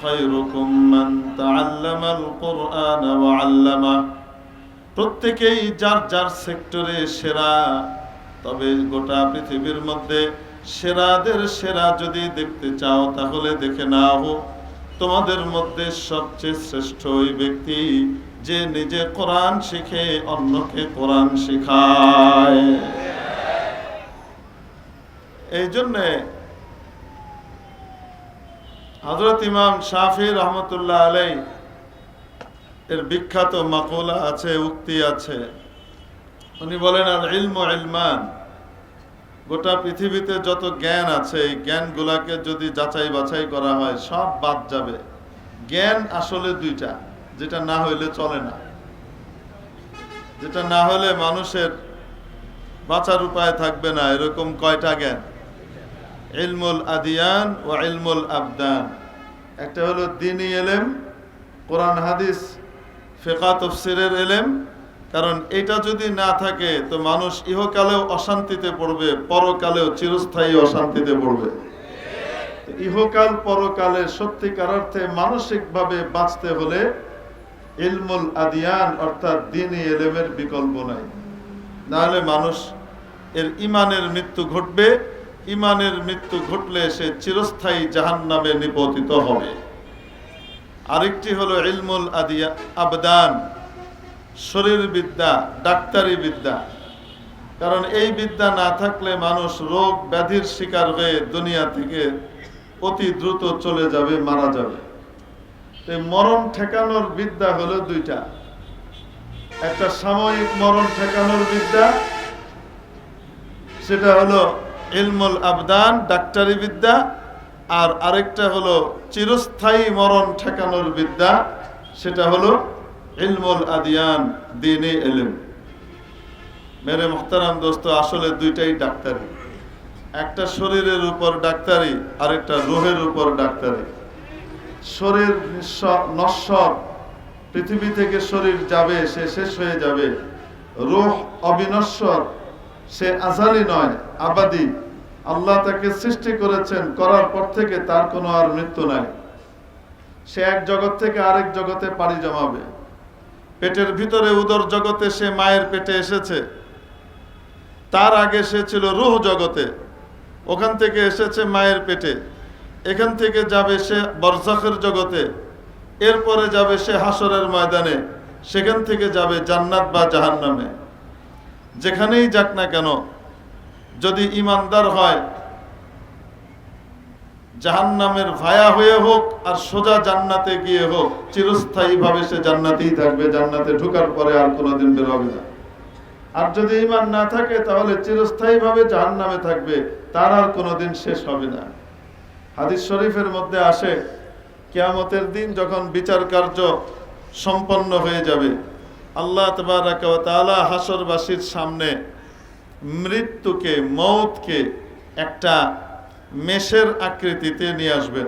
খৈরুকুম মান তাআল্লামাল কুরআন ওয়া আল্লামা। প্রত্যেকই যার যার সেক্টরে সেরা, তবে গোটা পৃথিবীর মধ্যে সেরাদের সেরা যদি দেখতে চাও, তাহলে দেখে নাও, তোমাদের মধ্যে সবচেয়ে শ্রেষ্ঠ ওই ব্যক্তি যে নিজে কোরআন শিখে অন্যকে কোরআন শেখায়। এই জন্যে হজরত ইমাম শাফি রহমতুল্লাহ আলাই এর বিখ্যাত মাকুলা আছে, উক্তি আছে। উনি বলেন আর ইলম ইলমান। গোটা পৃথিবীতে যত জ্ঞান আছে, এই জ্ঞানগুলাকে যদি যাচাই বাছাই করা হয়, সব বাদ যাবে। জ্ঞান আসলে দুইটা, যেটা না হইলে চলে না। যেটা না হলে মানুষের বাঁচার উপায় থাকবে না, এরকম কয়টা জ্ঞান? ইলমুল আদিয়ান ও ইলমুল আবদান। একটা হলো দিনী এলেম, কোরআন, হাদিস, ফেকা তফসিরের এলেম। কারণ এটা যদি না থাকে, তো মানুষ ইহকালেও অশান্তিতে পড়বে, পরকালেও চিরস্থায়ী অশান্তিতে পড়বে। ইহকাল, পরকালে সত্যিকার অর্থে মানসিকভাবে বাঁচতে হলে ইলমুল আদিয়ান, অর্থাৎ দিনী এলেমের বিকল্প নাই। নাহলে মানুষ এর ইমানের মৃত্যু ঘটবে ইমানের মৃত্যু ঘটলে সে চিরস্থায়ী জাহান নামে নিপতিত হবে। আরেকটি হলো ইলমুল আদিয়া, আবদান শরীর বিদ্যা ডাক্তারি বিদ্যা কারণ এই বিদ্যা না থাকলে মানুষ রোগ ব্যাধির শিকার হয়ে দুনিয়া থেকে অতি দ্রুত চলে যাবে, মারা যাবে। এই মরণ ঠেকানোর বিদ্যা হলো দুইটা। একটা সাময়িক মরণ ঠেকানোর বিদ্যা, সেটা হলো ইলমুল আবদান, ডাক্তারি বিদ্যা, আর আরেকটা হলো চিরস্থায়ী মরণ ঠেকানোর বিদ্যা, সেটা হলো ইলমুল আদিয়ান, দিনে এলেম মেরে মোহতারাম দোস্ত, আসলে দুইটাই ডাক্তারি। একটা শরীরের উপর ডাক্তারি, আরেকটা রোহের উপর ডাক্তারি। শরীর নশ্বর, পৃথিবী থেকে শরীর যাবে, সে শেষ হয়ে যাবে। রোহ অবিনশ্বর সে আজালি নয়, আবাদি। আল্লাহ তাকে সৃষ্টি করেছেন, করার পর থেকে তার কোনো আর মৃত্যু নাই। সে এক জগৎ থেকে আরেক জগতে পাড়ি জমাবে। পেটের ভিতরে উদর জগতে সে মায়ের পেটে এসেছে। তার আগে সে ছিল রুহ জগতে। ওখান থেকে এসেছে মায়ের পেটে। এখান থেকে যাবে সে বরজাখের জগতে। এরপরে যাবে সে হাসরের ময়দানে। সেখান থেকে যাবে জান্নাত বা জাহান্নামে। যেখানেই যাক না কেন, যদি ইমানদার হয়, জাহান্নামের ভায়া হয়ে হোক আর সোজা জান্নাতে গিয়ে হোক, চিরস্থায়ীভাবে সে জান্নাতেই থাকবে, জান্নাতে ঢুকার পরে আর কোনোদিন বেরোবে না। আর যদি ইমান না থাকে, তাহলে চিরস্থায়ীভাবে জাহান্নামে থাকবে, তার আর কোনোদিন শেষ হবে না। হাদিস শরীফের মধ্যে আসে, কেয়ামতের দিন যখন বিচার কার্য সম্পন্ন হয়ে যাবে আল্লাহ তাআলা হাসরবাসীর সামনে মৃত্যুকে, মৌতকে একটা মেষের আকৃতিতে নিয়ে আসবেন।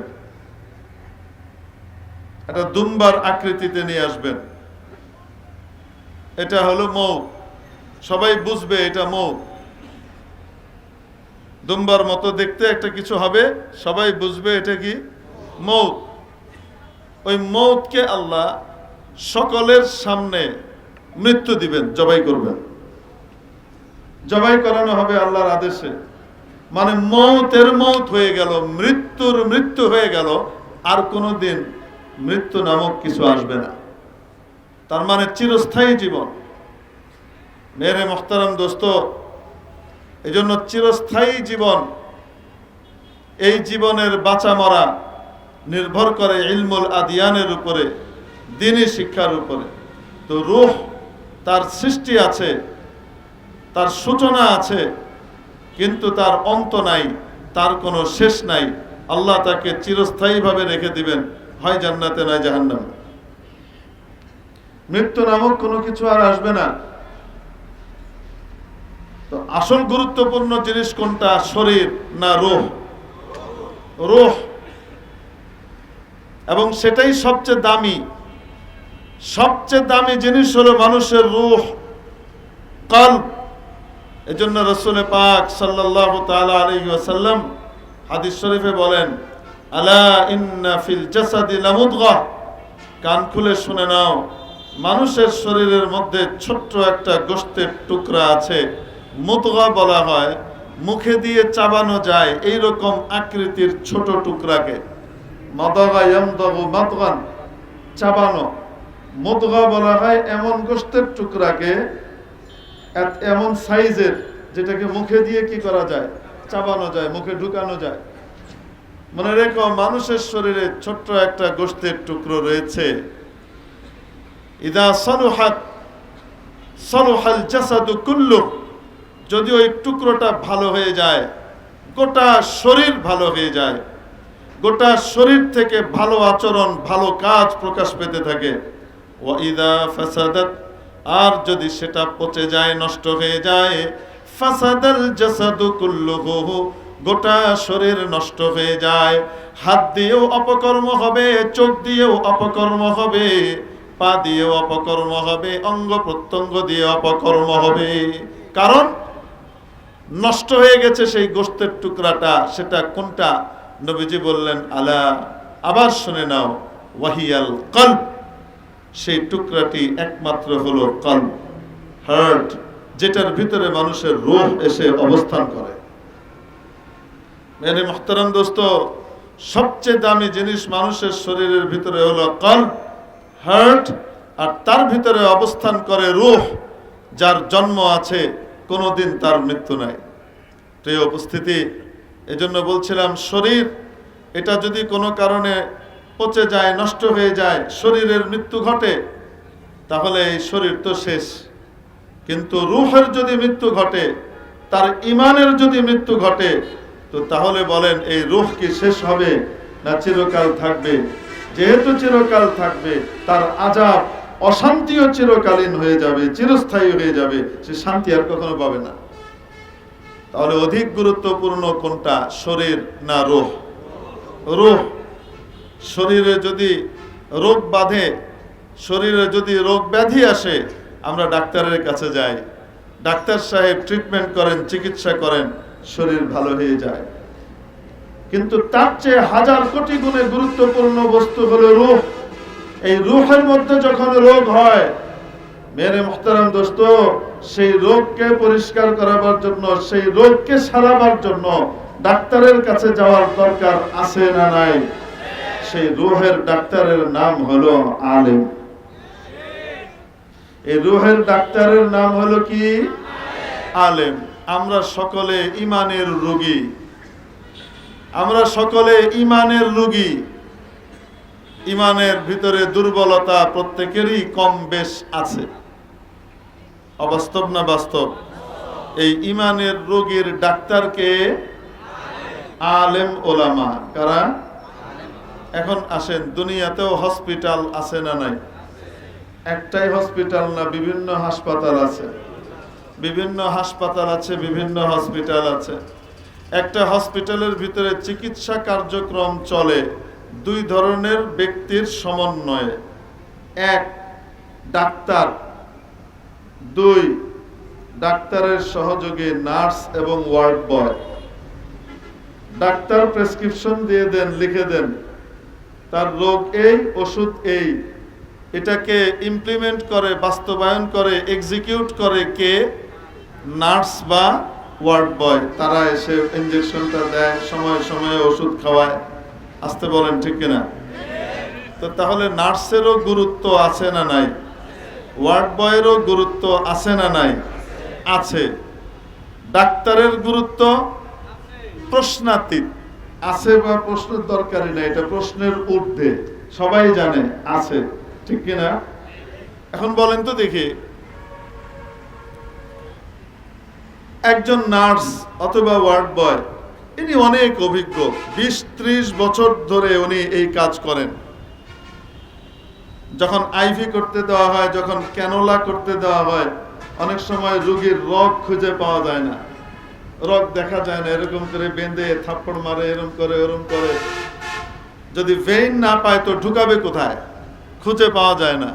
একটা দুম্বার আকৃতিতে নিয়ে আসবেন। এটা হলো মৌ সবাই বুঝবে এটা মৌত। দুম্বার মতো দেখতে একটা কিছু হবে, সবাই বুঝবে এটা কি? মৌত। ওই মৌতকে আল্লাহ সকলের সামনে মৃত্যু দিবেন, জবাই করবেন। জবাই করানো হবে আল্লাহর আদেশে। মানে মৌতের মৌত হয়ে গেল, মৃত্যুর মৃত্যু হয়ে গেল, আর কোনো দিন মৃত্যু নামক কিছু আসবে না। তার মানে চিরস্থায়ী জীবন। মেরে মোখতারাম দোস্ত এই জন্য চিরস্থায়ী জীবন, এই জীবনের বাঁচা মরা নির্ভর করে ইলমুল আদিয়ানের উপরে, দিনী শিক্ষার উপরে। তো রূহ তার সৃষ্টি আছে, তার সূচনা আছে, কিন্তু তার অন্ত নাই, তার কোনো শেষ নাই। আল্লাহ তাকে চিরস্থায়ীভাবে রেখে দিবেন, হয় জান্নাতে নয় জাহান্নামে। মৃত্যু নামক কোনো কিছু আর আসবে না। তো আসল গুরুত্বপূর্ণ জিনিস কোনটা, শরীর না রোহ? রোহ। এবং সেটাই সবচেয়ে দামি সবচেয়ে দামি জিনিস হলো মানুষের রুহ কাল এজন্য রসুল পাক সাল্লাহ তালা আলী ওয়াসাল্লাম হাদিস শরীফে বলেন, আলা ইন্না ফিল জাসাদি লামুদগাহ কান খুলে শুনে নাও, মানুষের শরীরের মধ্যে ছোট্ট একটা গোস্তের টুকরা আছে। মুদগা বলা হয়, মুখে দিয়ে চাবানো যায় এই রকম আকৃতির ছোট টুকরাকে। মাদগা ইয়ামদাগু মাদগান, চাবানো। মুদগা বলা হয় এমন গোস্তের টুকরাকে এমন সাইজের, যেটাকে মুখে দিয়ে কি করা যায়? চাবানো যায়, মুখে ঢুকানো যায়। মনে রেখো, মানুষের শরীরে ছোট্ট একটা গোস্তের টুকরো রয়েছে। ইদা সলুহাত সলুহাল জাসাদু কুল্লু, যদি ওই টুকরোটা ভালো হয়ে যায়, গোটা শরীর ভালো হয়ে যায়। গোটা শরীর থেকে ভালো আচরণ, ভালো কাজ প্রকাশ পেতে থাকে। আর যদি সেটা পচে যায়, নষ্ট হয়ে যায়, ফাসাদাল জাসাদু কুল্লুহু, গোটা শরীর নষ্ট হয়ে যায়। হাত দিয়েও অপকর্ম হবে, চোখ দিয়েও অপকর্ম হবে, পা দিয়েও অপকর্ম হবে, অঙ্গ প্রত্যঙ্গ দিয়ে অপকর্ম হবে। কারণ নষ্ট হয়ে গেছে সেই গোস্তের টুকরাটা, সেটা কোনটা? নবীজি বললেন, আলা, আবার শুনে নাও, ওয়াহিয়াল কল্প সেই টুকরাটি একমাত্র হলো কল্প হার্ট, যেটার ভিতরে মানুষের রোহ এসে অবস্থান করে। মেরে মোহতারাম দোস্ত, সবচেয়ে দামি জিনিস মানুষের শরীরের ভিতরে হলো কল্প হার্ট, আর তার ভিতরে অবস্থান করে রুহ যার জন্ম আছে, কোনোদিন তার মৃত্যু নাই। প্রিয় উপস্থিতি, এজন্য বলছিলাম, শরীর, এটা যদি কোনো কারণে পচে যায়, নষ্ট হয়ে যায়, শরীরের মৃত্যু ঘটে, তাহলে এই শরীর তো শেষ। কিন্তু রুহের যদি মৃত্যু ঘটে, তার ইমানের যদি মৃত্যু ঘটে, তো তাহলে বলেন, এই রুহ কি শেষ হবে না চিরকাল থাকবে? যেহেতু চিরকাল থাকবে, তার আজাব অশান্তিও চিরকালীন হয়ে যাবে, চিরস্থায়ী হয়ে যাবে, সে শান্তি আর কখনো পাবে না। তাহলে অধিক গুরুত্বপূর্ণ কোনটা, শরীর না রোহ? রোহ। শরীরে যদি রোগ বাঁধে, শরীরে যদি রোগ ব্যাধি আসে, আমরা ডাক্তারের কাছে যাই। ডাক্তার সাহেব ট্রিটমেন্ট করেন, চিকিৎসা করেন, শরীর ভালো হয়ে যায়। কিন্তু তার চেয়ে হাজার কোটি গুণে গুরুত্বপূর্ণ বস্তু হলো রূহ। এই রুহের মধ্যে যখন রোগ হয় মেরে মোহতারাম দোস্ত, সেই রোগকে পরিষ্কার করাবার জন্য, সেই রোগকে সারাবার জন্য ডাক্তারের কাছে যাওয়ার দরকার আছে না নাই? সেই রুহের ডাক্তারের নাম হলো আলেম। এই রুহের ডাক্তারের নাম হলো কি? আলেম। আমরা সকলে ইমানের রোগী। আমরা সকলে ইমানের রোগী। ইমানের ভিতরে দুর্বলতা প্রত্যেকেরই কম বেশ আছে। অবাস্তব না বাস্তব? এই ইমানের রোগীর ডাক্তারকে আলেম ওলামা। কারা? এখন আসেন, দুনিয়াতেও হসপিটাল আছে না নাই? একটাই হসপিটাল না, বিভিন্ন হাসপাতাল আছে। বিভিন্ন হাসপাতাল আছে, বিভিন্ন হসপিটাল আছে। একটা হসপিটালের ভিতরে চিকিৎসা কার্যক্রম চলে দুই ধরনের ব্যক্তির সমন্বয়ে। এক, ডাক্তার। দুই, ডাক্তারের সহযোগে, নার্স এবং ওয়ার্ড বয়। ডাক্তার প্রেসক্রিপশন দিয়ে দেন, লিখে দেন। তার রোগ এই, ওষুধ এই। এটাকে ইমপ্লিমেন্ট করে, বাস্তবায়ন করে এক্সিকিউট করে কে? নার্স বা ওয়ার্ড বয়। তারা এসে ইঞ্জেকশনটা দেয়, সময়ে সময়ে ওষুধ খাওয়ায়। আসতে বলেন, ঠিক কিনা? তো তাহলে নার্সেরও গুরুত্ব আছে না নাই? ওয়ার্ড বয়েরও গুরুত্ব আছে না নাই? আছে। ডাক্তারের গুরুত্ব প্রশ্নাতীত। আছে বা প্রশ্নের দরকারই নাই, এটা প্রশ্নের ঊর্ধ্বে। সবাই জানে, আছে। ঠিক কিনা? এখন বলেন তো দেখি। একজন নার্স অথবা ওয়ার্ড বয়, ইনি অনেক অভিজ্ঞ। বিশ ত্রিশ বছর ধরে উনি এই কাজ করেন। যখন আইভি করতে দেওয়া হয়, যখন ক্যানোলা করতে দেওয়া হয়, অনেক সময় রোগীর রগ খুঁজে পাওয়া যায় না। রগ দেখা যায় না, এরকম করে বেঁধে থাপ্পড় মারে এরকম করে এরকম করে। যদি ভেইন না পায় তো ঢুকাবে কোথায়? খুঁজে পাওয়া যায় না।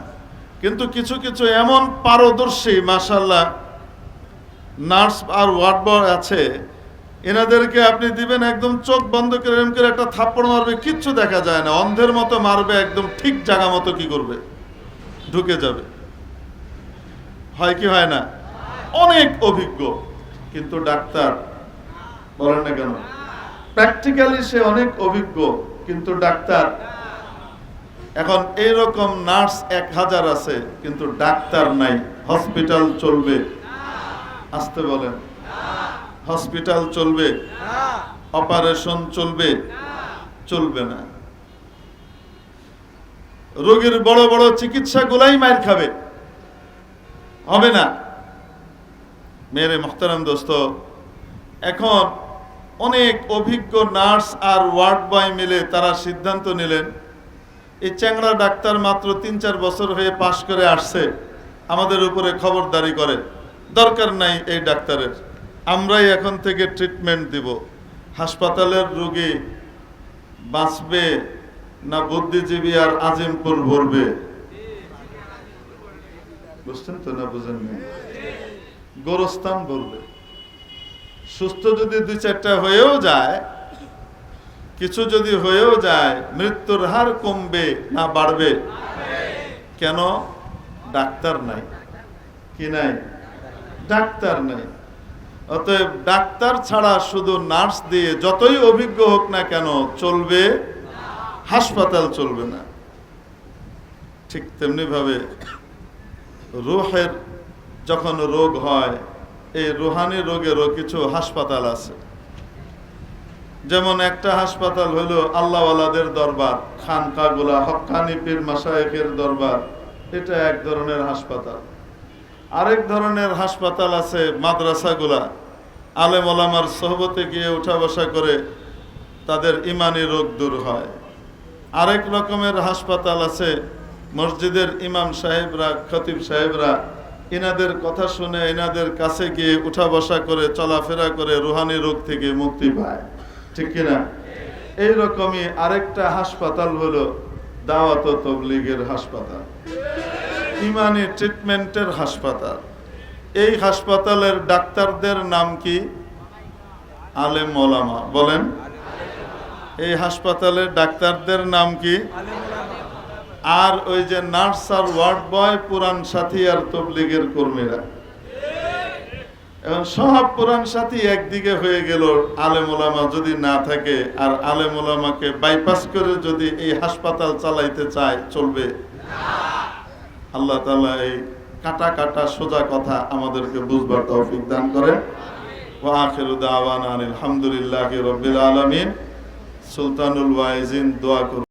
কিন্তু কিছু কিছু এমন পারদর্শী মাসাল্লাহ নার্স আর ওয়ার্ড বয় আছে, এনাদেরকে আপনি দিবেন একদম চোখ বন্ধ করে এরকম করে একটা থাপ্পড় মারবে, কিচ্ছু দেখা যায় না। অন্ধের মতো মারবে, একদম ঠিক জায়গা মতো কি করবে? ঢুকে যাবে। হয় কি হয় না? অনেক অভিজ্ঞ। কিন্তু ডাক্তার বলেন না কেন? প্র্যাকটিক্যালি সে অনেক অভিজ্ঞ, কিন্তু ডাক্তার এখন এইরকম নার্স এক হাজার আছে, কিন্তু ডাক্তার নাই। হসপিটাল চলবে। আসতে বলেন। হসপিটাল চলবে। অপারেশন চলবে। চলবে না। রোগীর বড় বড় চিকিৎসা গুলাই মার খাবে। হবে না। মেরে মোহতারাম দোস্ত, এখন অনেক অভিজ্ঞ নার্স আর ওয়ার্ড বয় মিলে তারা সিদ্ধান্ত নিলেন, এই চ্যাংড়া ডাক্তার মাত্র তিন চার বছর হয়ে পাশ করে আসছে, আমাদের উপরে খবরদারি করে। দরকার নাই এই ডাক্তারের, আমরাই এখন থেকে ট্রিটমেন্ট দিব। হাসপাতালের রোগী বাঁচবে না বুদ্ধিজীবী আর আজিমপুর ভরবে? বুঝছেন তো না বুঝেন না গোরস্থান ভরবে সুস্থ যদি দুই চারটা হয়েও যায়, কিছু যদি হয়েও যায়, মৃত্যুর হার কমবে না বাড়বে? কেন? ডাক্তার নাই। কি নাই? ডাক্তার নাই। অতএব ডাক্তার ছাড়া শুধু নার্স দিয়ে যতই অভিজ্ঞ হোক না কেন চলবে, হাসপাতাল চলবে না। ঠিক তেমনি ভাবে রোহের যখন রোগ হয়, এই রুহানি রোগেরও কিছু হাসপাতাল আছে। যেমন একটা হাসপাতাল হলো আল্লাহওয়ালাদের দরবার, খানকাগুলা, হক্কানি পীর মাসায়েকের দরবার, এটা এক ধরনের হাসপাতাল। আরেক ধরনের হাসপাতাল আছে মাদ্রাসাগুলা। আলেম ওলামার সহবতে গিয়ে উঠা বসা করে তাদের ইমানি রোগ দূর হয়। আরেক রকমের হাসপাতাল আছে মসজিদের ইমাম সাহেবরা, খতিব সাহেবরা ইনাদের কথা শুনে এনাদের কাছে গিয়ে উঠা বসা করে, চলাফেরা করে রুহানি রোগ থেকে মুক্তি পায়। ঠিক কিনা? এইরকমই আরেকটা হাসপাতাল হলো দাওয়াত তবলিগের হাসপাতাল। ইমানি ট্রিটমেন্টের হাসপাতাল। এই হাসপাতালের ডাক্তারদের নাম কি? আলেম মোলামা বলেন। এই হাসপাতালের ডাক্তারদের নাম কি? আর ওই যে নার্স আর ওয়ার্ড বয় পুরান সাথী আর তবলিগের কর্মীরা। এখন সব পুরান সাথী একদিকে হয়ে গেল আলেম ওলামা যদি না থাকে, আর আলেম ওলামাকে বাইপাস করে যদি এই হাসপাতাল চালাইতে চায়, চলবে? আল্লাহ তালা এই কাটা কাটা সোজা কথা আমাদেরকে বুঝবার তৌফিক দান করেন। ওয়া আখিরু দাওয়ানা আলহামদুলিল্লাহি রাব্বিল আলামিন। সুলতানুল ওয়াইজিন দোয়া